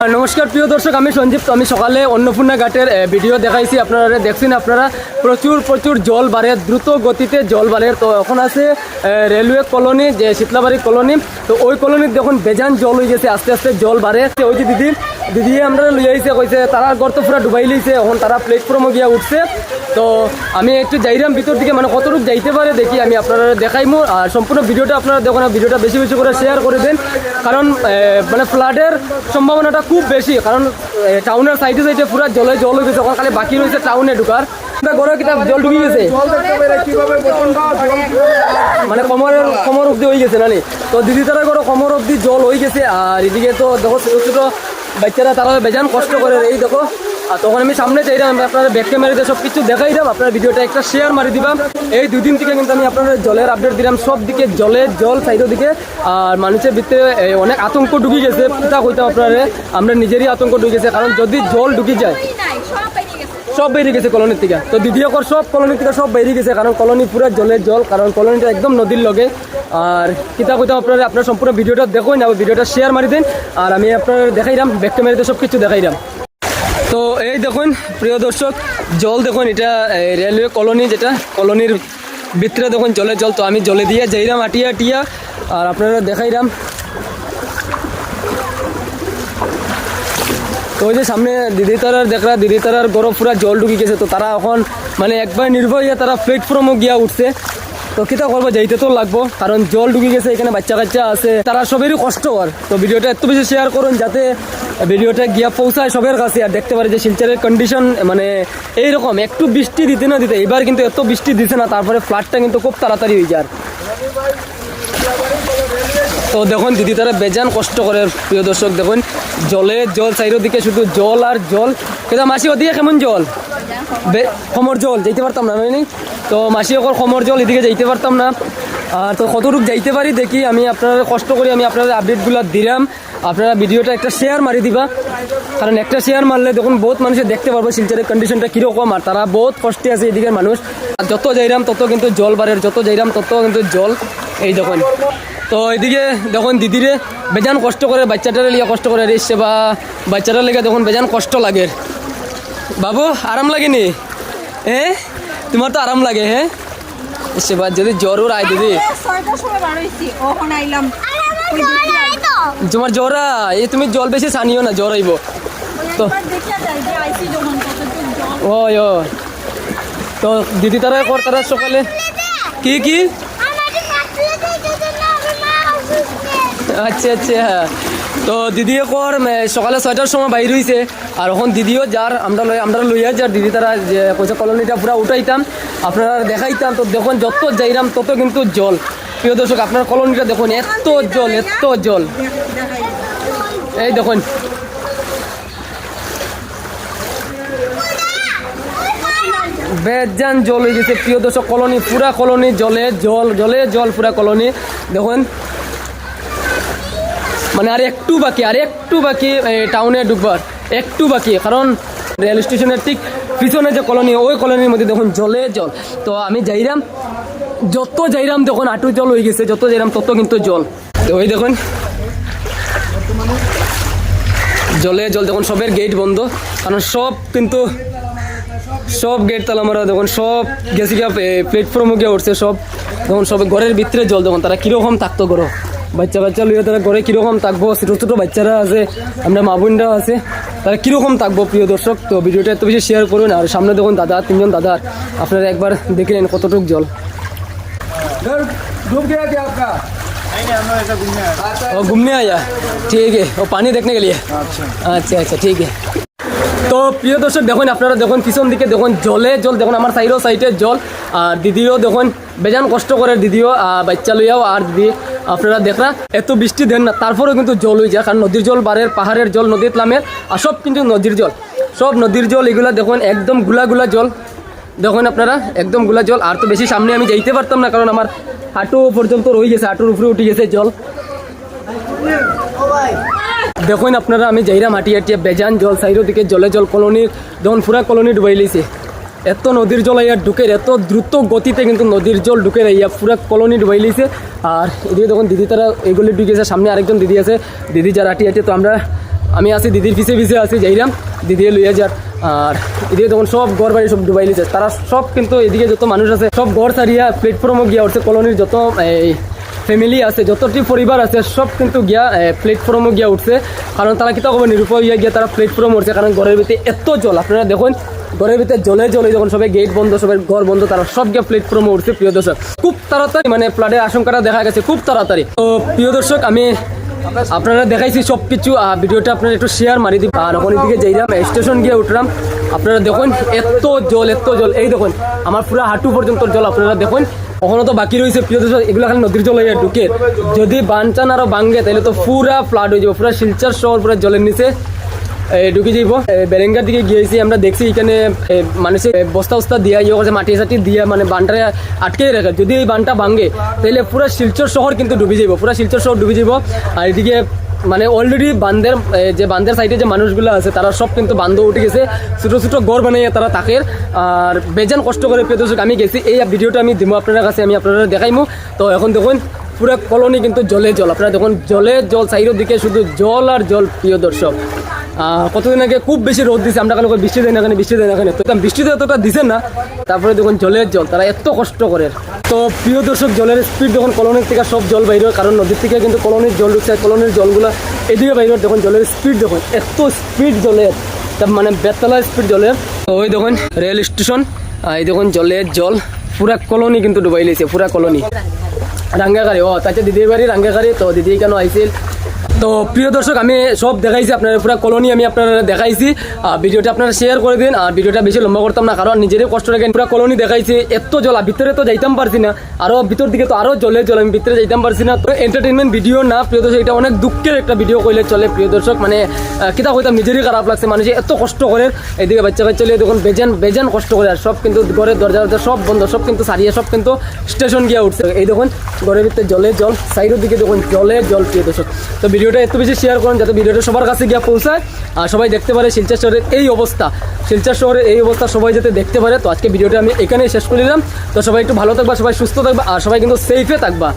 নমস্কার, প্রিয় দর্শক, আমি সঞ্জীব। তো আমি সকালে অন্নপূর্ণা ঘাটের ভিডিও দেখাইছি। আপনারা দেখছেন, আপনারা প্রচুর প্রচুর জল বাড়ে, দ্রুত গতিতে জল বাড়ে। তো এখন আছে রেলওয়ে কলোনি যে শীতলাবাড়ি কলোনি তো ওই কলোনির দেখুন, বেজান জল হয়ে গেছে, আস্তে আস্তে জল বাড়ে। ওই যে দিদি দিদি আমরা লই আইছে, কইছে, তারা ঘর তো পুরো ডুবাই লইছে, এখন তারা প্ল্যাটফর্মে গিয়া উঠছে। তো আমি একটু যাইরাম ভিতর দিকে মানে কতটুকু যাইতে পারে দেখি, আমি আপনারা দেখাইমু। আর সম্পূর্ণ ভিডিওটা আপনারা দেখুন ভিডিওটা বেশি বেশি করে শেয়ার করে দেন। কারণ মানে ফ্লাডের সম্ভাবনাটা খুব বেশি, কারণ টাউনের সাইডে সাইডে পুরো জলে জল হয়ে গেছে ওখানে খালি বাকি রয়েছে টাউনে ঢুকার। গড়ে কিতাব জল ঢুকে গেছে? মানে কমরের, কমর অব্দি হয়ে গেছে নানি? তো দিদি তারা করে কমর অব্দি জল হয়ে গেছে, আর এদিকে তো দেখো ছোটো ছোটো বাচ্চারা তারা বেজান কষ্ট করে এই দেখো। আর তখন আমি সামনে চাইলাম আপনারা ব্যাক ক্যামেরাতে সব কিছু দেখাই দাম আপনার ভিডিওটা একটা শেয়ার মারি দিবাম এই দুদিন থেকে কিন্তু আমি আপনাদের জলের আপডেট দিলাম, সব দিকে জলে জল সাইডের দিকে আর মানুষের ভিতরে অনেক আতঙ্ক ঢুকে গেছে পিতা কইতাম আপনারা আমরা নিজেরই আতঙ্ক ঢুকে গেছে, কারণ যদি জল ঢুকে যায় সব বেরিয়ে গেছে কলোনির থেকে। তো দ্বিতীয়কর সব কলোনির থেকে সব বেরিয়ে গেছে, কারণ কলোনি পুরো জলের জল, কারণ কলোনিটা একদম নদীর লগে। আর কিতা কইতা আপনারা, আপনার সম্পূর্ণ ভিডিওটা দেখুন না ভিডিওটা শেয়ার মারি দিন, আর আমি আপনার দেখাইলাম ব্যাক ক্যামেরাতে সব কিছু দেখাইলাম তো এই দেখুন, প্রিয় দর্শক, জল দেখুন, এটা রেলওয়ে কলোনি যেটা কলোনির ভিতরে দেখুন জলের জল, তো আমি জলে দিয়ে যাইলাম আটিয়া টিয়া, আর আপনারা দেখাইলাম তো ওই যে সামনে দিদি তারার দেখরা, দিদি তারার গরম পুরা জল ঢুকে গেছে, তো তারা এখন মানে একবার নির্ভর হইয়া তারা প্ল্যাটফর্মও গিয়া উঠছে। তো কিতা করব, যাইতে তো লাগবো, কারণ জল ঢুকে গেছে, এখানে বাচ্চা কাচ্চা আছে। তারা সবেরই কষ্ট আর। তো ভিডিওটা এত বেশি শেয়ার করুন, যাতে ভিডিওটা গিয়া পৌঁছায় সবের কাছে আর দেখতে পারে যে শিলচরের কন্ডিশন মানে এইরকম। একটু বৃষ্টি দিতে না দিতে এবার কিন্তু এত বৃষ্টি দিছে না, তারপরে ফ্লাডটা কিন্তু খুব তাড়াতাড়ি হয়ে যায়। তো দেখুন, দিদি তারা বেজান কষ্ট করে প্রিয় দর্শক দেখুন, জলে জল চাইরো দিকে শুধু জল আর জল। কিন্তু মাসি ওদিকে কেমন জল? খমর জল, যাইতে পারতাম না নানি তো মাসি ওকর খমর জল, এদিকে যাইতে পারতাম না। আর তো কতটুক যাইতে পারি দেখি আমি আপনারা কষ্ট করি আমি আপনাদের আপডেটগুলো দিলাম। আপনারা ভিডিওটা একটা শেয়ার মারি দিবা। কারণ একটা শেয়ার মারলে দেখুন, বহুত মানুষে দেখতে পারব শিলচরের কন্ডিশনটা কীরকম, আর তারা বহুত কষ্টে আছে এদিকের মানুষ। আর যত যাইরাম, তত কিন্তু জল বাড়ে যত যাইরাম, তত কিন্তু জল। এই দেখুন। তো এদিকে দেখুন দিদিরে বেজান কষ্ট করে বাচ্চাটারে লিয়ে কষ্ট করে রে বা বাচ্চাটার লেগে দেখুন বেজান কষ্ট লাগে। বাবু আরাম লাগেনি? হ্যাঁ তোমার তো আরাম লাগে হ্যাঁ সেবার যদি জ্বর আয় দিদি তোমার জ্বর আয়, এই তুমি জল বেশি সানিও না জ্বর আইব ওই ও তো দিদি তারা কর তারা সকালে কি কি? আচ্ছা আচ্ছা হ্যাঁ। তো দিদিও কর সকালে ছয়টার সময় বাইর হইছে। আর এখন দিদিও যার, আমরা আমরা লইয়া যার, দিদি তারা, যে, কইছে কলোনিটা পুরা উঠাইতাম। আপনারা দেখাইতাম, তো দেখুন যত যাইরাম, তত কিন্তু জল। প্রিয় দর্শক, আপনার কলোনিটা দেখুন, এত জল এত জল। এই দেখুন। বেজান জল হয়ে গেছে, প্রিয় দর্শক, কলোনি, পুরা কলোনি, জলে জল জলে জল, পুরা কলোনি। দেখুন মানে আর একটু বাকি, আর একটু বাকি টাউনে ঢুকবার, একটু বাকি। কারণ রেল স্টেশনের ঠিক পিছনে যে কলোনি ওই কলোনির মধ্যে দেখুন জলে জল। তো আমি যাইরাম, যত যাইরাম দেখুন আটু জল হয়ে গেছে, যত যাইরাম তত কিন্তু জল। তো ওই দেখুন, জলে জল দেখুন, সবের গেট বন্ধ। কারণ সব কিন্তু, সব গেট তালা মারা দেখুন, সব গেছে গিয়া প্ল্যাটফর্মে গিয়ে উঠছে, সব। দেখুন সব ঘরের ভিতরে জল দেখুন, তারা কীরকম থাকতো করো বাচ্চা বাচ্চা লইয়া তারা ঘরে কীরকম থাকব? ছোটো ছোটো বাচ্চারা আছে, আমরা মা বোনরাও আছে, তারা কীরকম থাকব প্রিয় দর্শক? তো ভিডিওটা এত বেশি শেয়ার করুন আর সামনে দেখুন দাদা, তিনজন দাদার আপনারা একবার দেখে নেন কতটুক জল। ও घूमने আয়া। ঠিক ও, পানি দেখতে গেলি আচ্ছা আচ্ছা ঠিক তো প্রিয় দর্শক, দেখুন, আপনারা দেখুন পিছন দিকে, দেখুন জলে জল, দেখুন আমার সাইডও সাইডে জল। আর দিদিও দেখুন, বেজান কষ্ট করে দিদিও বাচ্চা লইয়াও আর দিদি আপনারা দেখরা, এত বৃষ্টি দেন না, তারপরেও কিন্তু জল হয়ে যায়, কারণ নদীর জল বাড়ের পাহাড়ের জল নদীর নামের, আর সব কিন্তু নদীর জল। সব নদীর জল, এগুলা দেখুন, একদমগুলা গুলা জল। দেখুন আপনারা, একদমগুলা জল, আর তো বেশি সামনে আমি যাইতে পারতাম না, কারণ আমার হাঁটু পর্যন্ত রয়ে গেছে, হাঁটুর উপরে উঠে গেছে জল। দেখুন আপনারা, আমি যাইরা মাটি আটিয়া বেজান জল সাইডের দিকে জলে জল কলোনি যখন পুরা কলোনি ডুবাই লিছে এত নদীর জল আইয়া ঢুকে এত দ্রুত গতিতে কিন্তু নদীর জল ঢুকে আইয়া পুরা কলোনি ডুবাই লিছে। আর এদিকে দেখুন দিদি তারা এগুলি ঢুকেছে সামনে আরেকজন দিদি আছে, দিদি যারা আটি আছে তো আমরা, আমি আছি দিদির পিছে পিছে আছি, যাইরাম দিদি লইয়া যার। আর এদিকে তখন সব ঘর বাড়ি সব ডুবাই লিছে, তারা সব কিন্তু এদিকে যত মানুষ আছে, সব ঘর সারিয়া প্ল্যাটফর্মও গিয়া উঠছে, কলোনির যত, এই ফ্যামিলি আছে, যতটি পরিবার আছে, সব কিন্তু গিয়া প্ল্যাটফর্মও গিয়া উঠছে। কারণ তারা কিতা কবে হইয়া গিয়া তারা প্ল্যাটফর্ম উঠছে, কারণ ঘরের ভিতরে এত জল, আপনারা দেখুন ঘরের ভিতরে জলে জলে যখন সবাই গেট বন্ধ সবাই ঘর বন্ধ, তারা সব গিয়া প্ল্যাটফর্মে উঠছে প্রিয় দর্শক। খুব তাড়াতাড়ি মানে ফ্লাডের আশঙ্কাটা দেখা গেছে, খুব তাড়াতাড়ি। তো প্রিয় দর্শক, আমি আপনারা দেখাইছি সব কিছু ভিডিওটা আপনারা একটু শেয়ার মারি দিবেন। আর ওখানে দিকে যাইলাম স্টেশন গিয়ে উঠলাম। আপনারা দেখুন, এত জল এত জল। এই দেখুন, আমার পুরো হাঁটু পর্যন্ত জল, আপনারা দেখুন। ওখানে তো বাকি রয়েছে, প্রিয় দর্শক, এগুলো খালি নদীর জল হয়ে ঢুকে। যদি বানচান আরও ভাঙ্গে, তাহলে তো পুরা ফ্লাড হয়ে যাবে, পুরা শিলচার শহর পুরো জলের নিচে। ঢুকে যাইব। বেরেঙ্গার দিকে গিয়েছি আমরা দেখছি এখানে মানুষের বস্তা বস্তা দিয়া ইয়ে করছে মাটি সাটি দিয়া মানে বানটা আটকে রাখে যদি এই বানটা ভাঙ্গে তাহলে পুরো শিলচর শহর কিন্তু ডুবে যাইব পুরো শিলচর শহর ডুবে যাইব। আর এদিকে মানে অলরেডি বান্ধের যে বান্ধের সাইডে যে মানুষগুলো আছে, তারা সব কিন্তু বান্ধ উঠে গেছে। ছোটো ছোটো ঘর বানাইয়া তারা তাকের, আর বেজান কষ্ট করে দর্শক আমি গেছি। এই ভিডিওটা আমি দিব আপনার কাছে, আমি আপনারা দেখাইমু। তো এখন দেখুন, পুরো কলোনি কিন্তু জলে জল। আপনারা দেখুন, জলে জল সাইডের দিকে শুধু জল আর জল, প্রিয় দর্শক। কতদিন আগে খুব বেশি রোদ দিছে, আমরা কেন বৃষ্টি দেয় না এখানে বৃষ্টি দেয় না এখানে তো বৃষ্টিতে এতটা দিছে না, তারপরে দেখুন জলের জল, তারা এত কষ্ট করে। তো প্রিয় দর্শক, জলের স্পিড যখন কলোনির থেকে সব জল বাইর কারণ নদীর থেকে কিন্তু কলোনির জল ঢুকছে কলোনির জলগুলো এদিকে বাইর দেখুন জলের স্পিড দেখুন এত স্পিড জলের, তা মানে বেতলা স্পিড জলের। তো ওই দেখুন রেল স্টেশন এই দেখুন জলের জল, পুরা কলোনি কিন্তু ডুবাই লেছে পুরা কলোনি রাঙ্গাগাড়ি ও, তাতে দিদির বাড়ি রাঙ্গাগাড়ি তো দিদি কেন আইছিল? তো প্রিয় দর্শক, আমি সব দেখাইছি আপনার পুরো কলোনি আমি আপনারা দেখাইছি। ভিডিওটা আপনারা শেয়ার করে দিন, আর ভিডিওটা বেশি লম্বা করতাম না, কারণ নিজেরই কষ্ট রেখে পুরো কলোনি দেখাইছি এত জল ভিতরে তো যাইতাম পারছি না। আরও ভিতর দিকে তো আরও জলে জল, আমি ভিতরে যাইতাম পারছি না। তো এন্টারটেনমেন্ট ভিডিও না, প্রিয় দর্শক, এটা অনেক দুঃখের একটা ভিডিও কইলে চলে, প্রিয় দর্শক। মানে কিতা কইতাম, নিজেরই খারাপ লাগছে, মানুষ এত কষ্ট করে এদিকে বাচ্চা কাচ্চা লিয়ে দেখুন, বেজান বেজান কষ্ট করে, আর সব কিন্তু ঘরের দরজা দরজা সব বন্ধ, সব কিন্তু সারিয়ে, সব কিন্তু স্টেশন গিয়ে উঠছে। এই দেখুন, ঘরের ভিতরে জলে জল সাইডের দিকে দেখুন জলে জল, প্রিয় দর্শক। তো ভিডিওটা এত বেশি শেয়ার করুন যাতে ভিডিওটা সবার কাছে গিয়ে পৌঁছায়। আর সবাই দেখতে পারে শিলচর শহরের এই অবস্থা। শিলচর শহরের এই অবস্থা সবাই যাতে দেখতে পারে। তো আজকে ভিডিওটা আমি এখানেই শেষ করে দিলাম। তো সবাই একটু ভালো থাকবা, সবাই সুস্থ থাকবা, আর সবাই কিন্তু সেফে থাকবা।